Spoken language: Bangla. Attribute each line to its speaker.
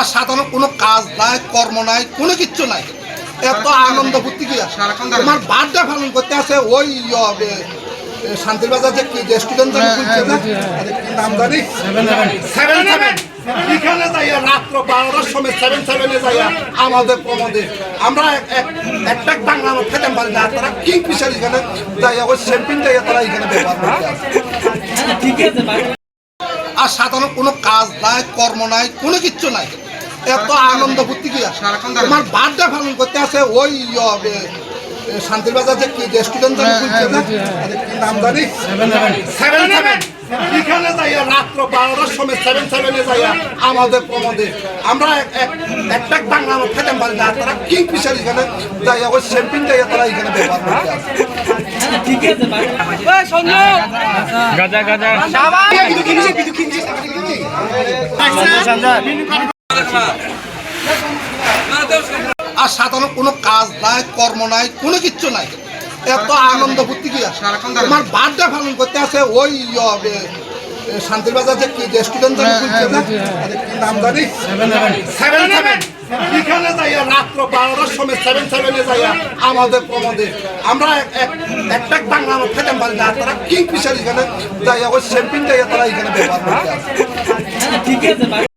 Speaker 1: আর সাধারণ কোনো কাজ নাই কর্ম নাই কোনো কিচ্ছু নাই। এত আনন্দ ফুর্তি কি? আমার বার্থডে পালন করতে আছে ওই ইয়ে, শান্তির বাজার যে কি রেস্টুরেন্ট নাম জানি? সেভেন সেভেন এখানে যাইয়া রাত্র বারোটার সময় সেভেন সেভেনে যাইয়া আমাদের প্রমোদে। আমরা এক- এক- একটা বাংলা আমার খেতে পারি না তারা কিং ফিশার এখানে যাইয়া ওই শ্যাম্পিন যাইয়া তারা এখানে আর সাধারণ কোনো কাজ নাই কর্ম নাই কোনো কিচ্ছু নাই। এত আনন্দ ফুর্তি কি? আমার বার্থডে পালন করতে আছে ওই শান্তির বাজার যে রেস্টুরেন্ট জানি খুলছে না? নাম জানি? সেভেন সেভেন এখানে যাইয়া রাত্র বারোটার সময় সেভেন সেভেনে যাইয়া আমাদের প্রমোদে আমরা এক- এক- একটা বাংলা আমার খেতে পারি না তারা কিং ফিশার এখানে যাইয়া ওই শ্যাম্পিন যাইয়া তারা এখানে ব্যবহার করতে আছে
Speaker 2: গাজা গাজা।
Speaker 1: আর সাধারণ কোনো কাজ নাই কর্ম নাই কোনো কিচ্ছু নাই। এত আনন্দ ফুর্তি কি বার্থডে পালন করতে আছে ওই শান্তির বাজার যে রেস্টুরেন্ট জানি খুলছে না? আরে কি নাম জানি? সেভেন সেভেন এখানে যাইয়া রাত্র বারোটার সময় সেভেন সেভেনে যাইয়া আমাদের প্রমোদে। আমরা এক- এক- একটা বাংলা আমার খেতে পারি না তারা কিং ফিশার এখানে যাইয়া ওই শ্যাম্পিন যাইয়া তারা এখানে ব্যবহার করতে আছে